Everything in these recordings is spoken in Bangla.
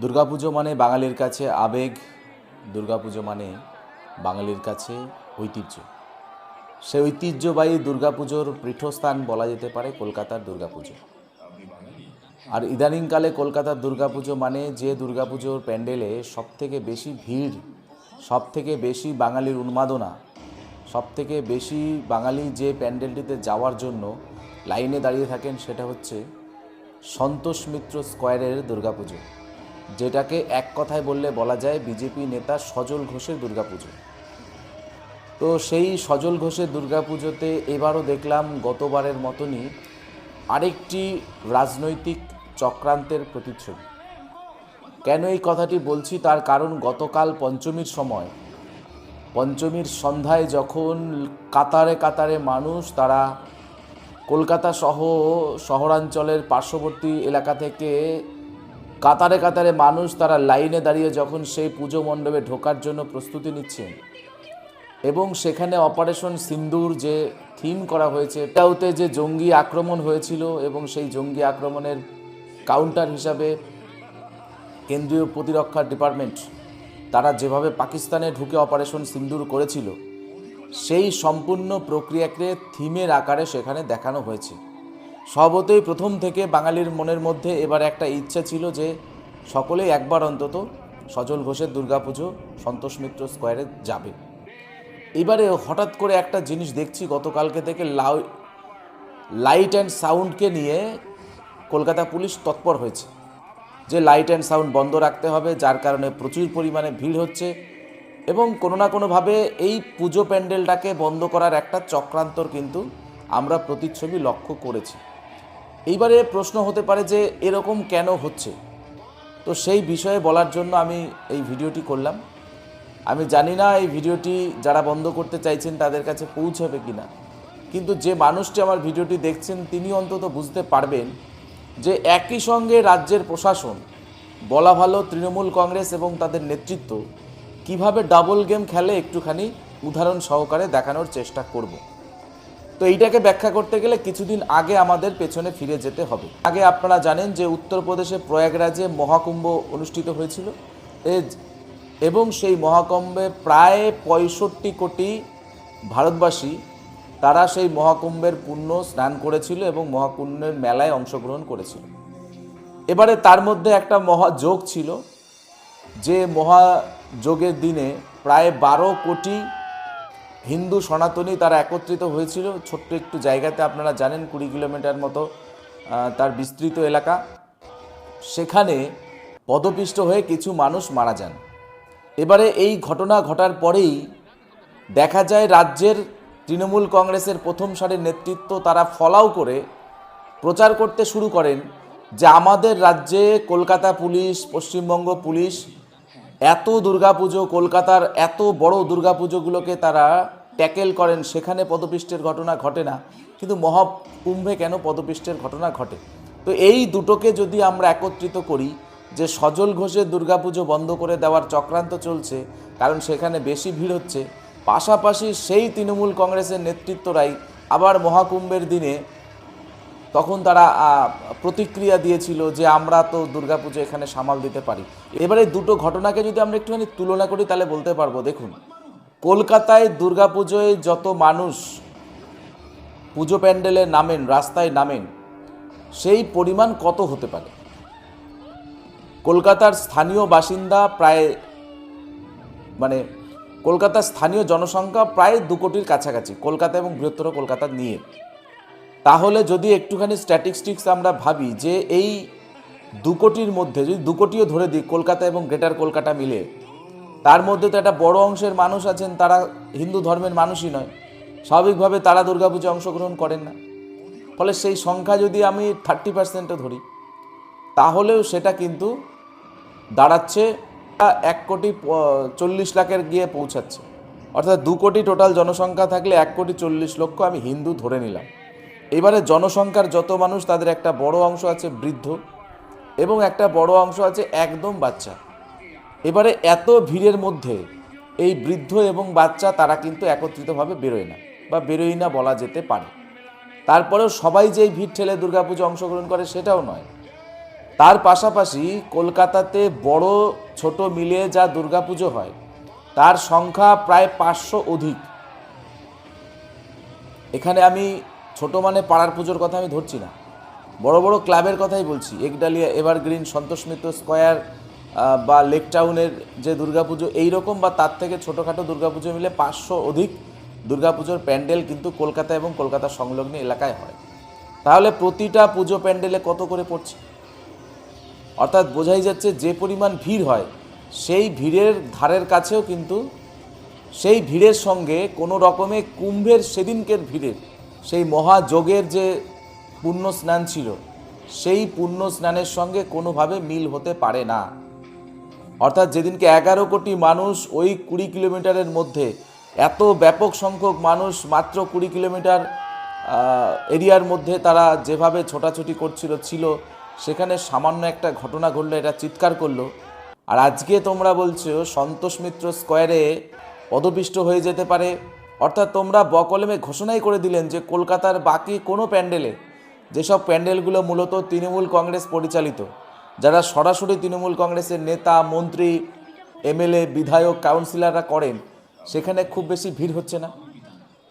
দুর্গাপুজো মানে বাঙালির কাছে আবেগ, দুর্গাপুজো মানে বাঙালির কাছে ঐতিহ্য। সে ঐতিহ্যবাহী দুর্গাপুজোর পীঠস্থান বলা যেতে পারে কলকাতার দুর্গাপুজো। আর ইদানিংকালে কলকাতার দুর্গাপুজো মানে যে দুর্গাপুজোর প্যান্ডেলে সবথেকে বেশি ভিড়, সবথেকে বেশি বাঙালির উন্মাদনা, সবথেকে বেশি বাঙালি যে প্যান্ডেলটিতে যাওয়ার জন্য লাইনে দাঁড়িয়ে থাকেন সেটা হচ্ছে সন্তোষ মিত্র স্কোয়ারের দুর্গাপুজো। যেটাকে এক কথায় বললে বলা যায় বিজেপি নেতা সজল ঘোষের দুর্গাপুজো। তো সেই সজল ঘোষের দুর্গাপুজোতে এবারও দেখলাম গতবারের মতনই আরেকটি রাজনৈতিক চক্রান্তের প্রতিচ্ছবি। কেন এই কথাটি বলছি? তার কারণ গতকাল পঞ্চমীর সময়, পঞ্চমীর সন্ধ্যায় যখন কাতারে কাতারে মানুষ, তারা কলকাতা সহ শহরাঞ্চলের পার্শ্ববর্তী এলাকা থেকে কাতারে কাতারে মানুষ তারা লাইনে দাঁড়িয়ে যখন সেই পুজো মণ্ডপে ঢোকার জন্য প্রস্তুতি নিচ্ছেন এবং সেখানে অপারেশন সিন্দুর যে থিম করা হয়েছে, এটাওতে যে জঙ্গি আক্রমণ হয়েছিল এবং সেই জঙ্গি আক্রমণের কাউন্টার হিসাবে কেন্দ্রীয় প্রতিরক্ষা ডিপার্টমেন্ট তারা যেভাবে পাকিস্তানে ঢুকে অপারেশন সিন্দুর করেছিল, সেই সম্পূর্ণ প্রক্রিয়াকে থিমের আকারে সেখানে দেখানো হয়েছে। স্বভাবতই প্রথম থেকে বাঙালির মনের মধ্যে এবার একটা ইচ্ছা ছিল যে সকলেই একবার অন্তত সজল ঘোষের দুর্গাপুজো সন্তোষ মিত্র স্কোয়ারে যাবে। এবারে হঠাৎ করে একটা জিনিস দেখছি গতকালকে থেকে লাউ, লাইট অ্যান্ড সাউন্ডকে নিয়ে কলকাতা পুলিশ তৎপর হয়েছে। যে লাইট অ্যান্ড সাউন্ড বন্ধ রাখতে হবে, যার কারণে প্রচুর পরিমাণে ভিড় হচ্ছে এবং কোনো না কোনোভাবে এই পুজো প্যান্ডেলটাকে বন্ধ করার একটা চক্রান্তর কিন্তু আমরা প্রতিচ্ছবি লক্ষ্য করেছি। এইবারে প্রশ্ন হতে পারে যে এরকম কেন হচ্ছে। তো সেই বিষয়ে বলার জন্য আমি এই ভিডিওটি করলাম। আমি জানি না এই ভিডিওটি যারা বন্ধ করতে চাইছেন তাদের কাছে পৌঁছাবে কি না কিন্তু যে মানুষটি আমার ভিডিওটি দেখছেন, তিনি অন্তত বুঝতে পারবেন যে একই সঙ্গে রাজ্যের প্রশাসন, বলা ভালো তৃণমূল কংগ্রেস এবং তাদের নেতৃত্ব, কীভাবে ডাবল গেম খেলে একটুখানি উদাহরণ সহকারে দেখানোর চেষ্টা করব। তো এইটাকে ব্যাখ্যা করতে গেলে কিছুদিন আগে আমাদের পেছনে ফিরে যেতে হবে। আগে আপনারা জানেন যে উত্তরপ্রদেশে প্রয়াগরাজে মহাকুম্ভ অনুষ্ঠিত হয়েছিল। এবং সেই মহাকুম্ভে প্রায় পঁয়ষট্টি কোটি ভারতবাসী, তারা সেই মহাকুম্ভের পুণ্য স্নান করেছিল এবং মহাকুম্ভের মেলায় অংশগ্রহণ করেছিল। এবারে তার মধ্যে একটা মহাযোগ ছিল যে মহাযোগের দিনে প্রায় বারো কোটি হিন্দু সনাতনী তারা একত্রিত হয়েছিল। ছোট্ট একটু জায়গাতে আপনারা জানেন কুড়ি কিলোমিটার মতো তার বিস্তৃত এলাকা। সেখানে পদপিষ্ট হয়ে কিছু মানুষ মারা যান। এবারে এই ঘটনা ঘটার পরেই দেখা যায় রাজ্যের তৃণমূল কংগ্রেসের প্রথম সারির নেতৃত্ব তারা ফলাও করে প্রচার করতে শুরু করেন যে আমাদের রাজ্যে কলকাতা পুলিশ, পশ্চিমবঙ্গ পুলিশ এত দুর্গাপুজো কলকাতার এত বড় দুর্গাপুজোগুলোকে তারা ট্যাকেল করেন, সেখানে পদপিষ্টের ঘটনা ঘটে না। কিন্তু মহাকুম্ভে কেন পদপিষ্টের ঘটনা ঘটে? তো এই দুটোকে যদি আমরা একত্রিত করি যে সজল ঘোষের দুর্গাপুজো বন্ধ করে দেওয়ার চক্রান্ত চলছে, কারণ সেখানে বেশি ভিড় হচ্ছে, পাশাপাশি সেই তৃণমূল কংগ্রেসের নেতৃত্বরাই আবার মহাকুম্ভের দিনে তখন তারা প্রতিক্রিয়া দিয়েছিল যে আমরা তো দুর্গাপুজো এখানে সামাল দিতে পারি। এবারে দুটো ঘটনাকে যদি আমরা একটুখানি তুলনা করি, তাহলে বলতে পারব, দেখুন, কলকাতায় দুর্গাপুজোয় যত মানুষ পুজো প্যান্ডেলে নামেন, রাস্তায় নামেন, সেই পরিমাণ কত হতে পারে? কলকাতার স্থানীয় বাসিন্দা প্রায় মানে কলকাতার স্থানীয় জনসংখ্যা প্রায় দু কোটির কাছাকাছি, কলকাতা এবং বৃহত্তর কলকাতা নিয়ে। তাহলে যদি একটুখানি স্ট্যাটিস্টিক্স আমরা ভাবি যে এই দু কোটির মধ্যে, যদি দু কোটিও ধরে দিই কলকাতা এবং গ্রেটার কলকাতা মিলে, তার মধ্যে তো একটা বড় অংশের মানুষ আছেন, তারা হিন্দু ধর্মের মানুষই নয়। স্বাভাবিকভাবে তারা দুর্গাপুজো অংশগ্রহণ করেন না। ফলে সেই সংখ্যা যদি আমি থার্টি পার্সেন্টও ধরি, তাহলেও সেটা কিন্তু দাঁড়াচ্ছে এক কোটি চল্লিশ লাখের গিয়ে পৌঁছাচ্ছে। অর্থাৎ দু কোটি টোটাল জনসংখ্যা থাকলে এক কোটি চল্লিশ লক্ষ আমি হিন্দু ধরে নিলাম। এবারে জনসংখ্যার যত মানুষ, তাদের একটা বড় অংশ আছে বৃদ্ধ এবং একটা বড় অংশ আছে একদম বাচ্চা। এবারে এত ভিড়ের মধ্যে এই বৃদ্ধ এবং বাচ্চা, তারা কিন্তু একত্রিতভাবে বেরোয় না বা বেরোয় না বলা যেতে পারে। তারপরেও সবাই যে ভিড় ঠেলে দুর্গাপুজো অংশগ্রহণ করে সেটাও নয়। তার পাশাপাশি কলকাতাতে বড়, ছোট মিলিয়ে যা দুর্গাপুজো হয়, তার সংখ্যা প্রায় পাঁচশো অধিক। এখানে আমি ছোট মানে পাড়ার পুজোর কথা আমি ধরছি না। বড় বড় ক্লাবের কথাই বলছি। একডালিয়া, এভারগ্রিন, সন্তোষ মিত্র স্কোয়ার বা লেক টাউনের যে দুর্গাপুজো, এইরকম বা তার থেকে ছোটোখাটো দুর্গাপুজো মিলে পাঁচশো অধিক দুর্গাপুজোর প্যান্ডেল কিন্তু কলকাতা এবং কলকাতা সংলগ্ন এলাকায় হয়। তাহলে প্রতিটা পুজো প্যান্ডেলে কত করে পড়ছে? অর্থাৎ বোঝাই যাচ্ছে যে পরিমাণ ভিড় হয়, সেই ভিড়ের ধারের কাছেও কিন্তু, সেই ভিড়ের সঙ্গে কোনো রকমে কুম্ভের সেদিনকের ভিড়ের সেই মহাযোগের যে পুণ্য স্নান ছিল, সেই পুণ্য স্নানের সঙ্গে কোনোভাবে মিল হতে পারে না। অর্থাৎ যেদিনকে এগারো কোটি মানুষ ওই কুড়ি কিলোমিটারের মধ্যে, এত ব্যাপক সংখ্যক মানুষ মাত্র কুড়ি কিলোমিটার এরিয়ার মধ্যে তারা যেভাবে ছোটাছুটি করছিল, ছিল, সেখানে সামান্য একটা ঘটনা ঘটলো এটা চিৎকার করল। আর আজকে তোমরা বলছো সন্তোষ মিত্র স্কোয়ারে পদপিষ্ট হয়ে যেতে পারে অর্থাৎ তোমরা বকলমে ঘোষণাই করে দিলেন যে কলকাতার বাকি কোনো প্যান্ডেলে, যেসব প্যান্ডেলগুলো মূলত তৃণমূল কংগ্রেস পরিচালিত, যারা সরাসরি তৃণমূল কংগ্রেসের নেতা, মন্ত্রী, এমএলএ, বিধায়ক, কাউন্সিলররা করেন, সেখানে খুব বেশি ভিড় হচ্ছে না।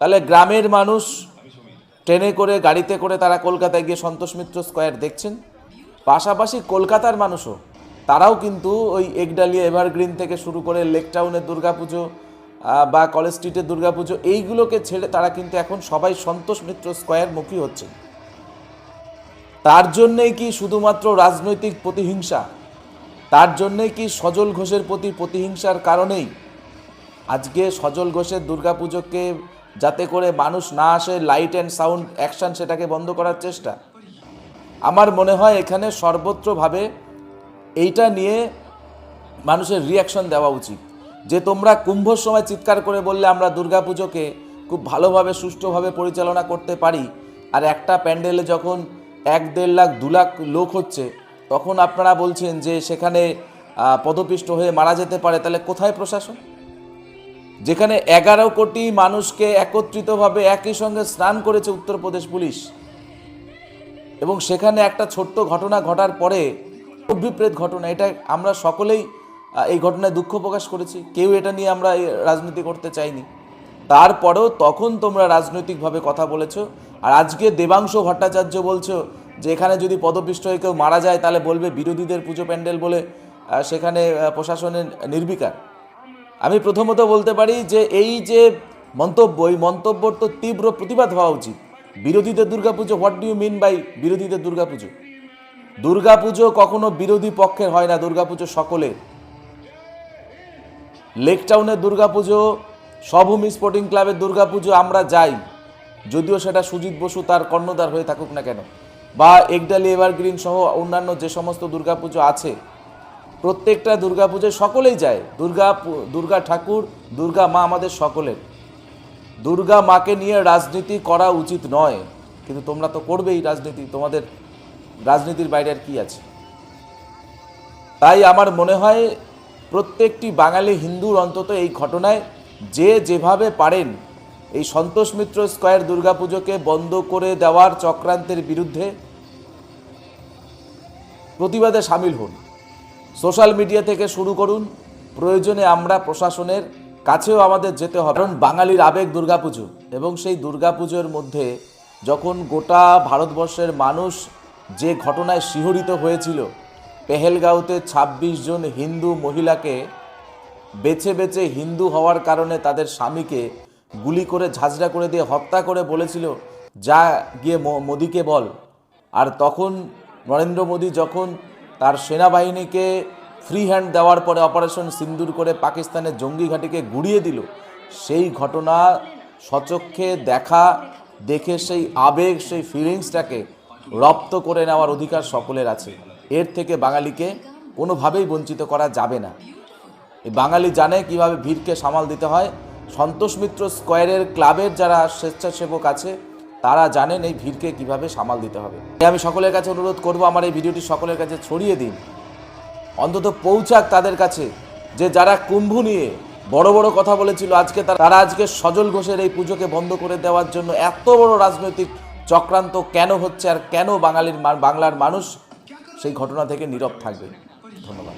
তাহলে গ্রামের মানুষ ট্রেনে করে, গাড়িতে করে তারা কলকাতায় গিয়ে সন্তোষ মিত্র স্কোয়ার দেখছেন। পাশাপাশি কলকাতার মানুষও, তারাও কিন্তু ওই একডালিয়া এভারগ্রিন থেকে শুরু করে লেক টাউনের দুর্গাপুজো বা কলেজ স্ট্রিটের দুর্গাপুজো, এইগুলোকে ছেড়ে তারা কিন্তু এখন সবাই সন্তোষ মিত্র স্কোয়ার মুখী হচ্ছেন তার জন্যেই কি শুধুমাত্র রাজনৈতিক প্রতিহিংসা? তার জন্যেই কি সজল ঘোষের প্রতি প্রতিহিংসার কারণেই? আজকে সজল ঘোষের দুর্গাপুজোকে যাতে করে মানুষ না আসে লাইট অ্যান্ড সাউন্ড অ্যাকশন সেটাকে বন্ধ করার চেষ্টা। আমার মনে হয় এখানে সর্বত্রভাবে এইটা নিয়ে মানুষের রিয়াকশন দেওয়া উচিত। যে তোমরা কুম্ভর সময় চিৎকার করে বললে আমরা দুর্গাপুজোকে খুব ভালোভাবে, সুষ্ঠুভাবে পরিচালনা করতে পারি। আর একটা প্যান্ডেলে যখন এক দেড় লাখ, দু লাখ লোক হচ্ছে, তখন আপনারা বলছেন যে সেখানে পদপিষ্ট হয়ে মারা যেতে পারে। তাহলে কোথায় প্রশাসন? যেখানে এগারো কোটি মানুষকে একত্রিতভাবে একই সঙ্গে স্নান করেছে উত্তরপ্রদেশ পুলিশ। এবং সেখানে একটা ছোট্ট ঘটনা ঘটার পরে, অভিপ্রেত ঘটনা, এটা আমরা সকলেই এই ঘটনায় দুঃখ প্রকাশ করেছি। কেউ এটা নিয়ে আমরা রাজনীতি করতে চাইনি। তারপরেও তখন তোমরা রাজনৈতিকভাবে কথা বলেছ আর আজকে দেবাংশ ভট্টাচার্য বলছো যে এখানে যদি পদপিষ্ট হয়ে কেউ মারা যায় তাহলে বলবে বিরোধীদের পুজো প্যান্ডেল বলে সেখানে প্রশাসনের নির্বিকার। আমি প্রথমত বলতে পারি যে এই যে মন্তব্য, এই মন্তব্যর তো তীব্র প্রতিবাদ হওয়া উচিত। বিরোধীদের Durga Puja what do you mean by বিরোধীদের দুর্গাপুজো? দুর্গাপুজো কখনো বিরোধী পক্ষের হয় না, দুর্গাপুজো সকলের। লেক টাউনের দুর্গাপুজো সভূমি স্পোর্টিং ক্লাবের দুর্গাপুজো, আমরা যাই। যদিও সেটা সুজিত বসু তার কর্ণধার হয়ে থাকুক না কেন। বা একডালি এভারগ্রিন সহ অন্যান্য যে সমস্ত দুর্গাপুজো আছে, প্রত্যেকটা দুর্গাপুজোয় সকলেই যায়। দুর্গা দুর্গা ঠাকুর, দুর্গা মা আমাদের সকলের। দুর্গা মাকে নিয়ে রাজনীতি করা উচিত নয়, কিন্তু তোমরা তো করবেই রাজনীতি, তোমাদের রাজনীতির বাইরে আর কি আছে? তাই আমার মনে হয় প্রত্যেকটি বাঙালি হিন্দুর অন্তত এই ঘটনায় যে যেভাবে পারেন এই সন্তোষ মিত্র স্কয়ার দুর্গাপুজোকে বন্ধ করে দেওয়ার চক্রান্তের বিরুদ্ধে প্রতিবাদে সামিল হন। সোশ্যাল মিডিয়া থেকে শুরু করুন, প্রয়োজনে আমরা প্রশাসনের কাছেও আমাদের যেতে হবে। কারণ বাঙালির আবেগ দুর্গাপুজো এবং সেই দুর্গাপুজোর মধ্যে যখন গোটা ভারতবর্ষের মানুষ যে ঘটনায় শিহরিত হয়েছিল পেহেলগাঁওতে ২৬ জন হিন্দু মহিলাকে বেছে বেছে হিন্দু হওয়ার কারণে তাদের স্বামীকে গুলি করে, ঝাঁঝরা করে দিয়ে হত্যা করে বলেছিল, যা গিয়ে মোদিকে বল। আর তখন নরেন্দ্র মোদী যখন তার সেনাবাহিনীকে ফ্রি হ্যান্ড দেওয়ার পরে অপারেশন সিন্দুর করে পাকিস্তানের জঙ্গি ঘাঁটিকে গুড়িয়ে দিল, সেই ঘটনা সচক্ষে দেখা, দেখে সেই আবেগ, সেই ফিলিংসটাকে রপ্ত করে নেওয়ার অধিকার সকলের আছে। এর থেকে বাঙালিকে কোনোভাবেই বঞ্চিত করা যাবে না। এই বাঙালি জানে কীভাবে ভিড়কে সামাল দিতে হয়। সন্তোষ মিত্র স্কোয়ারের ক্লাবের যারা স্বেচ্ছাসেবক আছে, তারা জানেন এই ভিড়কে কীভাবে সামাল দিতে হবে। আমি সকলের কাছে অনুরোধ করব, আমার এই ভিডিওটি সকলের কাছে ছড়িয়ে দিন। অন্তত পৌঁছাক তাদের কাছে যে যারা কুম্ভ নিয়ে বড় বড় কথা বলেছিল, আজকে তারা আজকে সজল ঘোষের এই পুজোকে বন্ধ করে দেওয়ার জন্য এত বড় রাজনৈতিক চক্রান্ত কেন হচ্ছে আর কেন বাঙালির বাংলার মানুষ সেই ঘটনা থেকে নীরব থাকবে। ধন্যবাদ।